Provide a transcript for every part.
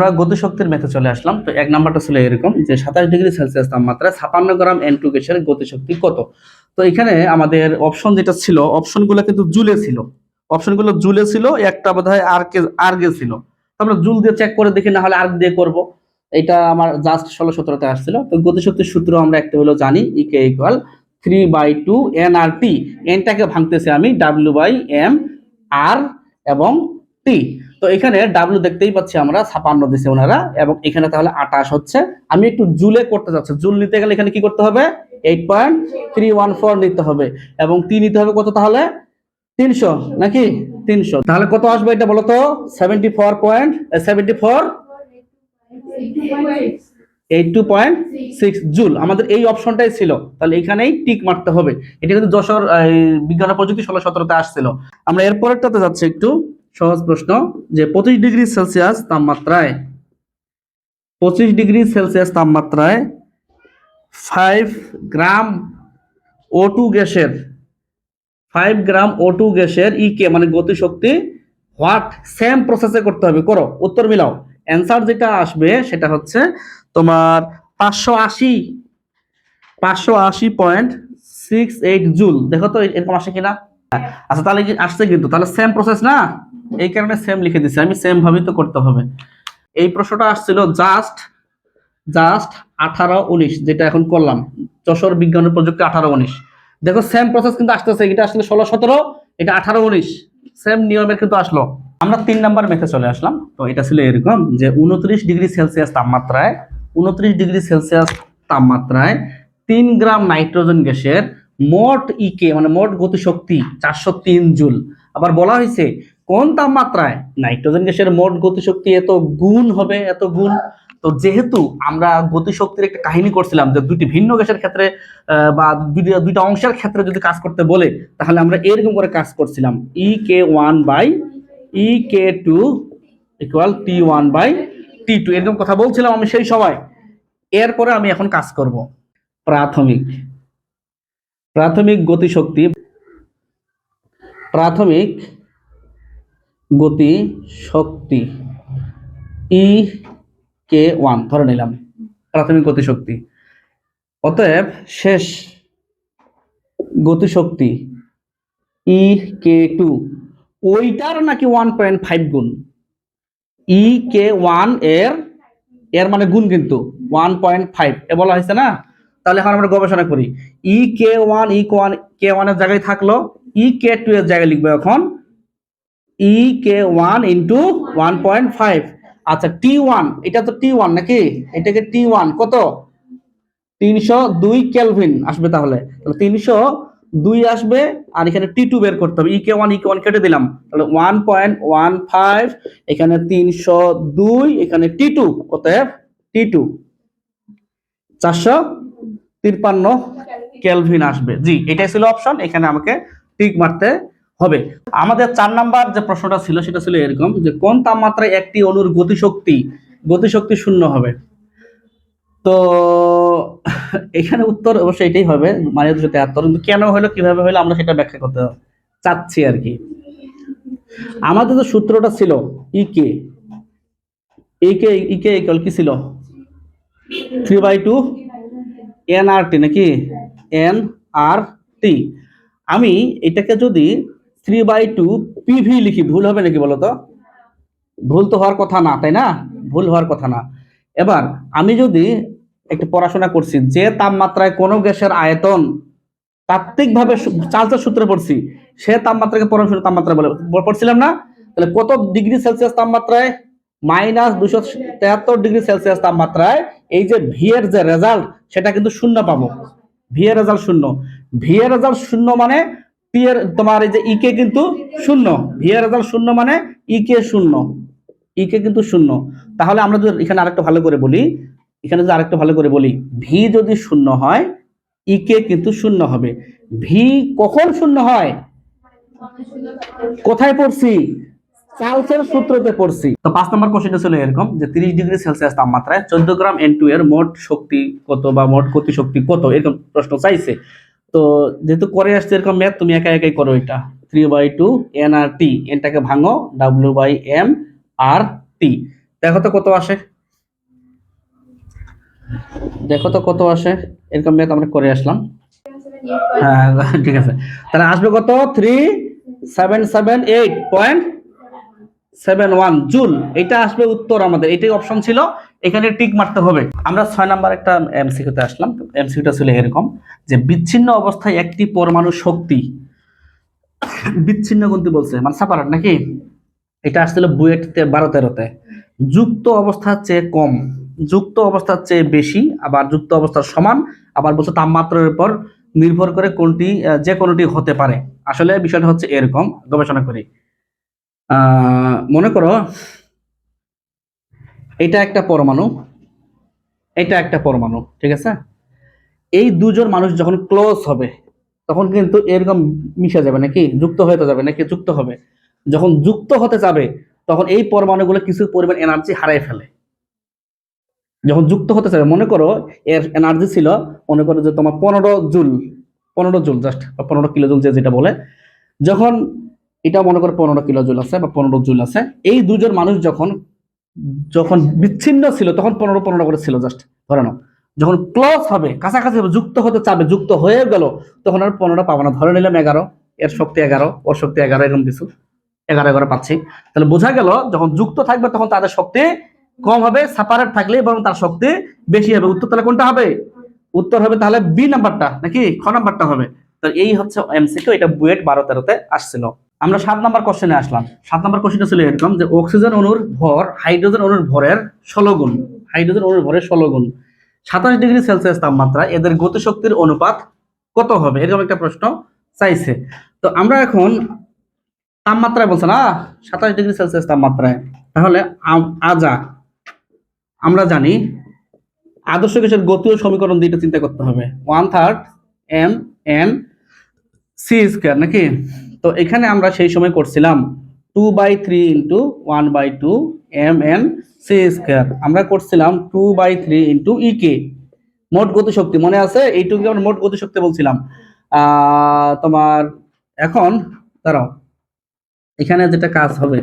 আমরা গতিশক্তির মেথে চলে আসলাম। তো এক নাম্বারটা ছিল এরকম যে সাতাশ ডিগ্রি সেলসিয়াস তাপমাত্রায় ছাপান্ন গ্রাম টু গ্যাসের গতিশক্তি কত? তো এখানে আমাদের অপশন যেটা ছিল অপশনগুলো কিন্তু জুলে ছিল। অপশনগুলো জুলে ছিল, একটা বোধ হয় আর কে আর গে ছিল আমরা জুল দিয়ে চেক করে দেখি, না হলে আর দিয়ে করব। এটা আমার জাস্ট ষোলো সতেরোতে আসছিল। তো গতিশক্তির সূত্র আমরা একটা হলো জানি E K equal three by two N R T এনটাকে ভাঙতেছি আমি ডাব্লিউ বাই এম আর এবং টি তো এখানে ডাব্লু দেখতেই পাচ্ছি আমরা, ছাপান্ন দিছে ওনারা, এবং এখানে তাহলে আটাশ হচ্ছে। আমি একটু জুলে করতে চাচ্ছি। জুল নিতে গেলে এখানে কি করতে হবে? Eight point three one four নিতে হবে। এবং টি নিতে হবে কত তাহলে? তিনশো, নাকি? তিনশো। তাহলে কত আসবে এটা বলো তো seventy four point seventy four eight two point six joule. আমাদের এই অপশনটাই ছিল। তাহলে এখানেই টিক মারতে হবে। এটা কিন্তু যশোর বিজ্ঞান প্রযুক্তি ষোলো সতেরোতে আসছিল। আমরা এরপরেরটাতে যাচ্ছি একটু। সহজ প্রশ্ন যে পঁচিশ ডিগ্রি সেলসিয়াস তাপমাত্রায়, পঁচিশ ডিগ্রি সেলসিয়াস তাপমাত্রায় ফাইভ গ্রাম ও টু গ্যাসের ফাইভ গ্রাম ও টু গ্যাসের ই কে মানে গতিশক্তি হোয়াট সেম প্রসেসে করতে হবে। করো, উত্তর মিলাও। অ্যান্সার যেটা আসবে সেটা হচ্ছে তোমার পাঁচশো আশি পাঁচশো আশি পয়েন্ট সিক্স এইট জুল। দেখো তো এরকম আসে কিনা? আচ্ছা তাহলে আসছে কিন্তু? তাহলে সেম প্রসেস না? এই কারণে সেম লিখে দিচ্ছি আমি সেম ভাবেই তো করতে হবে। এই প্রশ্নটা আসছিল জাস্ট জাস্ট আঠারো উনিশ, যেটা এখন করলাম। যশোর বিজ্ঞান প্রযুক্তি আঠারো উনিশ। দেখো সেম প্রসেস কিন্তু আসতেছে। এটা আসলে ষোলো, সতেরো, এটা আঠারো উনিশ। সেম নিয়মের কিন্তু আসলো। আমরা তিন নাম্বার মেথে চলে আসলাম। তো এটা ছিল এরকম যে উনত্রিশ ডিগ্রি সেলসিয়াস তাপমাত্রায়, উনত্রিশ ডিগ্রি সেলসিয়াস তাপমাত্রায় তিন গ্রাম নাইট্রোজেন গ্যাসের মোট ইকে মানে মোট গতিশক্তি চারশো তিন জুল। আবার বলা হয়েছে কোন তাপমাত্রায় নাইট্রোজেন গ্যাসের মোট গতিশক্তি এত গুণ হবে, এত গুণ? তো যেহেতু আমরা গতিশক্তির একটা কাহিনী করছিলাম যে দুটি ভিন্ন গ্যাসের ক্ষেত্রে বা দুইটা অংশের ক্ষেত্রে যদি কাজ করতে বলে, তাহলে আমরা এরকম করে কাজ করছিলাম। E K one by E K two equal T one by T two এরকম কথা বলছিলাম আমি সেই সময়। এরপরে আমি এখন কাজ করব। প্রাথমিক। প্রাথমিক গতিশক্তি। প্রাথমিক গতি, শক্তি, ই, কে, ওয়ান, ধরে নিলাম। প্রাথমিক গতিশক্তি। অতএব শেষ গতিশক্তি, ই, কে, টু, ওইটার নাকি ওয়ান পয়েন্ট ফাইভ গুণ। ই, কে, ওয়ানের এর মানে গুণ কিন্তু, ওয়ান পয়েন্ট ফাইভ। এ বলা হয়েছে না? তাহলে এখন আমরা গবেষণা করি। ই, কে, ওয়ান, ই, কে, ওয়ান, কে ওয়ানের জায়গায় থাকল, ই, কে, টু এর জায়গায় লিখব এখন E K one into one point five আচ্ছা টি ওয়ান এটা তো টি ওয়ান নাকি? এটাকে টি ওয়ান কত? তিনশো দুই কেলভিন আসবে তাহলে। তিনশো দুই আসবে, আর এখানে টি টু বের করতে হবে। ই K one E K one কেটে দিলাম। তাহলে ওয়ান পয়েন্ট ওয়ান ফাইভ এখানে তিনশো দুই, এখানে টি টু অতএব টি টু চারশো তিপ্পান্ন কেলভিন আসবে। জি, এটাই ছিল অপশন এখানে আমাকে টিক মারতে হবে। আমাদের চার নাম্বার যে প্রশ্নটা ছিল, সেটা ছিল এরকম যে, কোন তাপমাত্রায় একটি অণুর গতিশক্তি গতিশক্তি শূন্য হবে? তো, এখানে উত্তর অবশ্যই এটাই হবে মানে দুশো তেহাত্তর। কিন্তু কেন হলো, কীভাবে হলো, আমরা সেটা ব্যাখ্যা করতে চাচ্ছি আর কি। আমাদের যে সূত্রটা ছিল ইকে ইকে ইকে ইকুয়াল কি ছিল? Three by two N R T নাকি? এন আর টি আমি এটাকে যদি থ্রি বাই টু পিভি লিখি, ভুল হবে নাকি বলো তো ভুল তো হওয়ার কথা না, তাই না? ভুল হওয়ার কথা না। এবার আমি যদি একটু পড়াশোনা করছি, যে তাপমাত্রায় কোনো গ্যাসের আয়তন তাত্ত্বিকভাবে চার্লসের সূত্রে পড়ছি, সে তাপমাত্রাকে পরমাণু তাপমাত্রা বলে পড়ছিলাম না? তাহলে কত ডিগ্রি সেলসিয়াস তাপমাত্রায়? মাইনাস দুশো তেহাত্তর ডিগ্রি সেলসিয়াস তাপমাত্রায়, এই যে ভি এর যে রেজাল্ট সেটা কিন্তু শূন্য পাবো। ভি এর রেজাল্ট শূন্য। ভি এর রেজাল্ট শূন্য মানে এর তোমার এই যে ইকে কিন্তু শূন্য। ভি রেজাল্ট শূন্য মানে ইকে শূন্য। ইকে কিন্তু শূন্য। তাহলে আমরা যদি এখানে আরেকটু ভালো করে বলি, এখানে যদি আরেকটু ভালো করে বলি ভি যদি শূন্য হয় ইকে কিন্তু শূন্য হবে। ভি কখন শূন্য হয়? কোথায় পড়ছি? চার্লসের সূত্রতে পড়ছি। তো পাঁচ নম্বর কোশ্চেনটা ছিল এরকম যে তিরিশ ডিগ্রি সেলসিয়াস তাপমাত্রায় চোদ্দ গ্রাম এন টু এর মোট শক্তি কত বা মোট গতি শক্তি কত? এরকম প্রশ্ন চাইছে। তো যেহেতু করে আসছে এরকম ম্যাথ তুমি একা একাই করো এটা। Three by two N R T এনটাকে ভাঙো W by M R T দেখো তো কত আসে। দেখো তো কত আসে। এরকম ম্যাথ আমরা করে আসলাম। হ্যাঁ ঠিক আছে। তাহলে আসবে কত? Three seven seven eight point seven one joule. এটা আসবে উত্তর আমাদের। এটাই অপশন ছিল। এখানে টিক মারতে হবে। আমরা ছয় নাম্বার একটা এমসিকিউতে আসলাম। এমসিকিউটা ছিল এরকম যে বিচ্ছিন্ন অবস্থায় একটি পরমাণু শক্তি বিচ্ছিন্ন কোনটি বলছে? মানে সাপারেট নাকি? এটা আসছিল বুয়েট বারো তেরোতে। যুক্ত অবস্থার চেয়ে কম, যুক্ত অবস্থার চেয়ে বেশি, আবার যুক্ত অবস্থার সমান, আবার বলছে তাপমাত্রার উপর নির্ভর করে কোনটি যে কোনোটি হতে পারে। আসলে বিষয়টা হচ্ছে এরকম, গবেষণা করি। মনে করো এটা একটা পরমাণু, এটা একটা পরমাণু, ঠিক আছে? এই দুজন মানুষ যখন ক্লোজ হবে, তখন কিন্তু এরকম মিশে যাবে নাকি? যুক্ত হতে যাবে নাকি? যুক্ত হবে। যখন যুক্ত হতে যাবে, তখন এই পরমাণুগুলো কিছু পরিমাণ এনার্জি হারাই ফেলে। যখন যুক্ত হতে যাবে, মনে করো এর এনার্জি ছিল, মনে করো যে তোমার পনেরো জুল পনেরো জুল জাস্ট বা পনেরো কিলো জুল যে যেটা বলে, যখন এটা মনে করো পনেরো কিলো জুল আছে বা পনেরো জুল আছে, এই দুজন মানুষ যখন যখন বিচ্ছিন্ন ছিল, তখন পনেরো পনেরো করে ছিল জাস্ট ধরে নাও। যখন ক্লোজ হবে, কাছাকাছি যুক্ত হতে চাবে, যুক্ত হয়ে গেল, তখন আর পনেরো পাবো না। ধরে নিলাম এগারো, এর শক্তি এগারো, ওর শক্তি এগারো, এরকম কিছু। এগারো এগারো পাচ্ছি। তাহলে বোঝা গেল, যখন যুক্ত থাকবে, তখন তাদের শক্তি কম হবে সাপারেট থাকলে এবং তার শক্তি বেশি হবে। উত্তর তাহলে কোনটা হবে? উত্তর হবে তাহলে বি নাম্বারটা নাকি? খ নাম্বারটা হবে। তো এই হচ্ছে এমসিকিউ এটা বুয়েট বারো তেরোতে আসছিল। আমরা সাত নাম্বার কোশ্চেনে আসলাম। সাত নাম্বার কোশ্চেনটা ছিল এরকম যে অক্সিজেন অণুর ভর হাইড্রোজেন অণুর ভরের ষোলো গুণ। হাইড্রোজেন অণুর ভরের ষোলো গুণ। সাতাশ ডিগ্রি সেলসিয়াস তাপমাত্রা এদের গতিশক্তির অনুপাত কত হবে? এরকম একটা প্রশ্ন চাইছে। তো আমরা এখন তাপমাত্রায় বলছে না সাতাশ ডিগ্রি সেলসিয়াস তাপমাত্রায়। তাহলে আজা, আমরা জানি আদর্শ গ্যাসের গতি ও সমীকরণ দুইটা চিন্তা করতে হবে। One third M N C square নাকি? তো এখানে আমরা সেই সময় করছিলাম two by three into one by two M N C square আমরা করছিলাম two by three into E K মোট গতিশক্তি মনে আছে? এইটুকুকে আমরা মোট গতিশক্তি বলছিলাম। তোমার এখন দাঁড়াও। এখানে যেটা কাজ হবে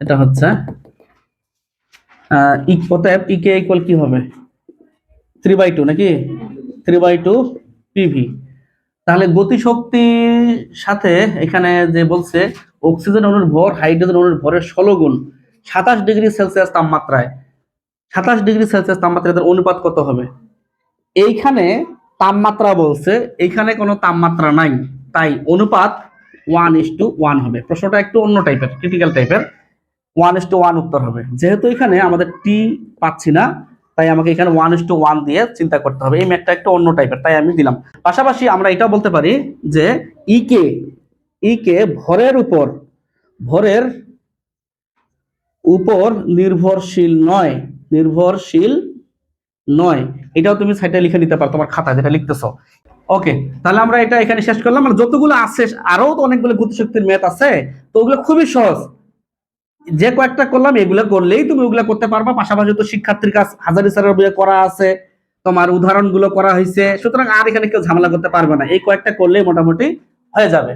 এটা হচ্ছে ই অতএব ই কে ইকুয়াল কি হবে? থ্রি বাই টু নাকি? থ্রি বাই টু পিভি তাহলে গতিশক্তির সাথে এখানে যে বলছে অক্সিজেন অণুর ভর হাইড্রোজেন অণুর ভরের ষোলো গুণ, সাতাশ ডিগ্রি সেলসিয়াস তাপমাত্রায়। সাতাশ ডিগ্রি সেলসিয়াস তাপমাত্রায় এদের অনুপাত কত হবে? এইখানে তাপমাত্রা বলছে, এইখানে কোনো তাপমাত্রা নাই, তাই অনুপাত ওয়ান ইস টু ওয়ান হবে। প্রশ্নটা একটু অন্য টাইপের ক্রিটিক্যাল টাইপের ওয়ান ইস টু ওয়ান উত্তর হবে। যেহেতু এখানে আমাদের টি পাচ্ছি না তাই আমাকে এখানে ওয়ান ইস টু ওয়ান দিয়ে চিন্তা করতে হবে। এই ম্যাথটা একটু অন্য টাইপের তাই আমি দিলাম। পাশাপাশি আমরা এটা বলতে পারি যে ইকে ইকে ভরের উপর ভরের উপর নির্ভরশীল নয় নির্ভরশীল নয়। এটাও তুমি সাইডে লিখে নিতে পারো, তোমার খাতা যেটা লিখতেছো। ওকে তাহলে আমরা এটা এখানে শেষ করলাম। মানে যতগুলো আছে আরও তো অনেকগুলো গতিশক্তির ম্যাথ আছে, তো ওগুলো খুবই সহজ। যে কয়েকটা করলাম, এগুলো করলেই তুমি ওগুলো করতে পারবা। পাশাপাশি তো শিক্ষার্থীর কাজ হাজারি স্যারের বইয়ে করা আছে, তোমার উদাহরণগুলো করা হয়েছে সুতরাং আর এখানে কেউ ঝামেলা করতে পারবে না। এই কয়েকটা করলেই মোটামুটি হয়ে যাবে।